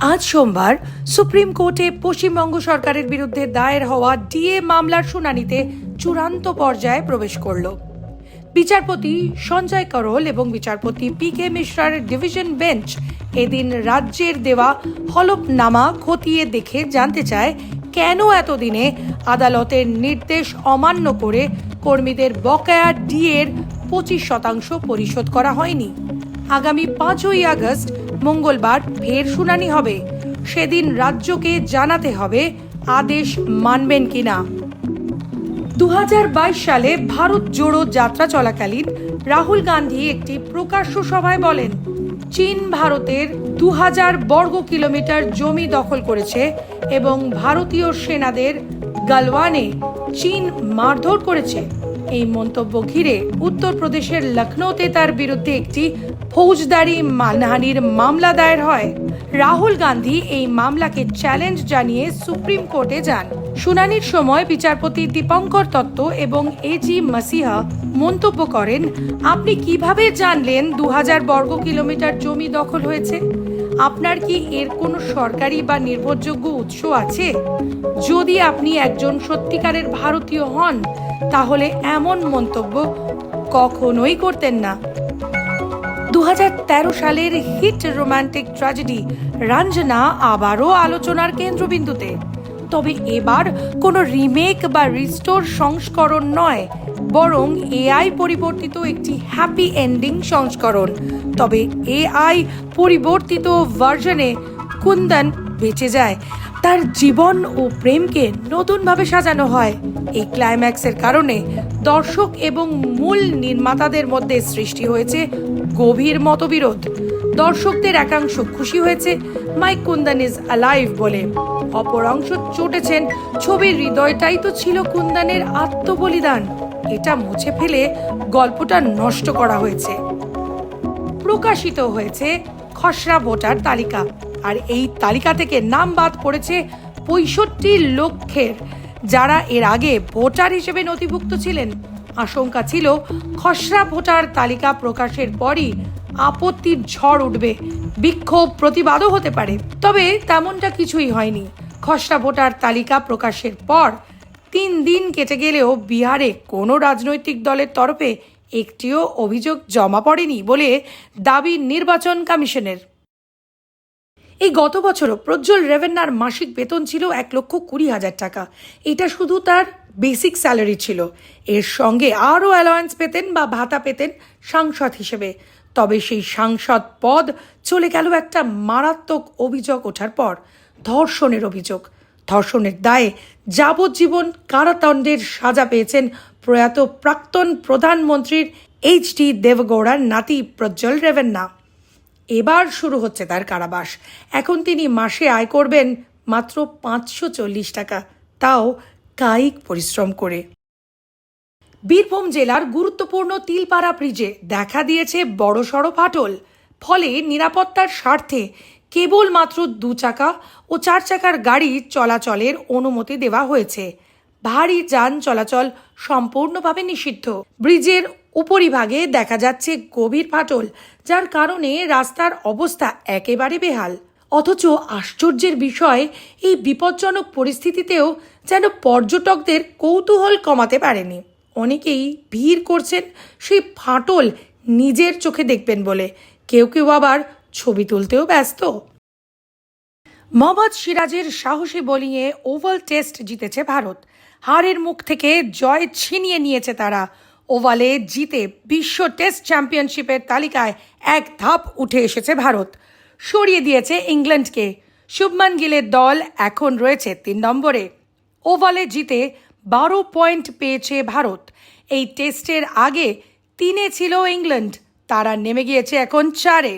আজ সোমবার সুপ্রিম কোর্টে পশ্চিমবঙ্গ সরকারের বিরুদ্ধে দায়ের হওয়া ডিএ মামলার শুনানিতে চূড়ান্ত পর্যায়ে প্রবেশ করল। বিচারপতি সঞ্জয় করল এবং বিচারপতি পি কে মিশ্রার ডিভিশন বেঞ্চ এদিন রাজ্যের দেওয়া হলফনামা খতিয়ে দেখে জানতে চায়, কেন এতদিনে আদালতের নির্দেশ অমান্য করে কর্মীদের বকেয়া ডিএর পঁচিশ শতাংশ পরিশোধ করা হয়নি? আগামী পাঁচই আগস্ট মঙ্গলবার ফের শুনানি হবে। সেদিন রাজ্যকে জানাতে হবে আদেশ মানবেন কিনা। দু হাজার বাইশ সালে ভারত জোড়ো যাত্রা চলাকালীন রাহুল গান্ধী একটি প্রকাশ্য সভায় বলেন, চীন ভারতের দু হাজার বর্গ কিলোমিটার জমি দখল করেছে এবং ভারতীয় সেনাদের গালওয়ানে চীন মারধর করেছে। এই মন্তব্য ঘিরে উত্তরপ্রদেশের লখনৌতে তার বিরুদ্ধে একটি ফৌজদারি মানহানির মামলা দায়ের হয়। রাহুল গান্ধী এই মামলাকে চ্যালেঞ্জ জানিয়ে সুপ্রিম কোর্টে যান। শুনানির সময় বিচারপতি দীপঙ্কর দত্ত এবং এ জি মাসিহা মন্তব্য করেন, আপনি কীভাবে জানলেন দু হাজার বর্গ কিলোমিটার জমি দখল হয়েছে? আপনার কি এর কোনো সরকারি বা নির্ভরযোগ্য উৎস আছে? যদি আপনি একজন সত্যিকারের ভারতীয় হন, তাহলে এমন মন্তব্য কখনোই করতেন না। দু হাজার তেরো সালের হিট রোমান্টিক ট্র্যাজেডি রাঞ্জনা আবারও আলোচনার কেন্দ্রবিন্দুতে। তবে এবার কোনো রিমেক বা রিস্টোর সংস্করণ নয়। বরং এআই পরিবর্তিত একটি হ্যাপি এন্ডিং সংস্করণ। তবে এআই পরিবর্তিত ভার্জনে কুন্দন বেঁচে যায়। তার জীবন ও প্রেমকে নতুনভাবে সাজানো হয়। এই ক্লাইম্যাক্সের কারণে দর্শক এবং মূল নির্মাতাদের মধ্যে সৃষ্টি হয়েছে গভীর মতবিরোধ। দর্শকদের একাংশ খুশি হয়েছে মাইক কুন্দন ইজ অ্যালাইভ বলে। অপর অংশ চটেছেন, ছবির হৃদয়টাই তো ছিল কুন্দনের আত্মবলিদান। এটা মুছে ফেলে গল্পটা নষ্ট করা হয়েছে। প্রকাশিত হয়েছে খসড়া ভোটার তালিকা। আর এই তালিকা থেকে নাম বাদ পড়েছে পঁয়ষট্টি লক্ষের। যারা এর আগে ভোটার হিসেবে নথিভুক্ত ছিলেন। আশঙ্কা ছিল খসড়া ভোটার তালিকা প্রকাশের পরই আপত্তির ঝড় উঠবে। বিক্ষোভ প্রতিবাদও হতে পারে। তবে তেমনটা কিছুই হয়নি। খসড়া ভোটার তালিকা প্রকাশের পর তিন দিন কেটে গেলেও বিহারে কোনো রাজনৈতিক দলের তরফে একটিও অভিযোগ জমা পড়েনি বলে দাবি নির্বাচন কমিশনের। এই গত বছরও প্রজ্জ্বল রেভেন্নার মাসিক বেতন ছিল এক লক্ষ কুড়ি হাজার টাকা। এটা শুধু তার বেসিক স্যালারি ছিল। এর সঙ্গে আরও অ্যালায়েন্স পেতেন বা ভাতা পেতেন সাংসদ হিসেবে। তবে সেই সাংসদ পদ চলে গেল একটা মারাত্মক অভিযোগ ওঠার পর, ধর্ষণের অভিযোগ। ধর্ষণের দায়ে যাবজ্জীবন কারাদণ্ডের সাজা পেয়েছেন প্রয়াত প্রাক্তন প্রধানমন্ত্রীর এইচ ডি দেবগৌড়ার নাতি প্রজ্জ্বল রেভেন্না। এবার শুরু হচ্ছে তার কারাবাস। এখন তিনি মাসে আয় করবেন মাত্র পাঁচশো চল্লিশ টাকা। তাও কায়িক পরিশ্রম করে। বীরভূম জেলার গুরুত্বপূর্ণ তিলপাড়া ব্রিজে দেখা দিয়েছে বড়সড় ফাটল। ফলে নিরাপত্তার স্বার্থে কেবলমাত্র দু চাকা ও চার চাকার গাড়ি চলাচলের অনুমতি দেওয়া হয়েছে। ভারী যান চলাচল সম্পূর্ণভাবে নিষিদ্ধ। ব্রিজের উপরিভাগে দেখা যাচ্ছে গভীর ফাটল, যার কারণে রাস্তার অবস্থা একেবারে বেহাল। অথচ আশ্চর্যের বিষয়, এই বিপজ্জনক পরিস্থিতিতেও যেন পর্যটকদের কৌতূহল কমাতে পারেনি। অনেকেই ভিড় করছেন, সেই ফাটল নিজের চোখে দেখবেন বলে। কেউ কেউ আবার ছবি তুলতেও ব্যস্ত। মোহাম্মদ সিরাজের সাহসী বোলিংয়ে ওভাল টেস্ট জিতেছে ভারত। হারের মুখ থেকে জয় ছিনিয়ে নিয়েছে তারা। ওভালে জিতে বিশ্ব টেস্ট চ্যাম্পিয়নশিপের তালিকায় এক ধাপ উঠে এসেছে ভারত। সরিয়ে দিয়েছে ইংল্যান্ডকে। শুভমান গিলের দল এখন রয়েছে তিন নম্বরে। ওভালে জিতে বারো পয়েন্ট পেয়েছে ভারত। এই টেস্টের আগে তিনে ছিল ইংল্যান্ড। তারা নেমে গিয়েছে এখন চারে।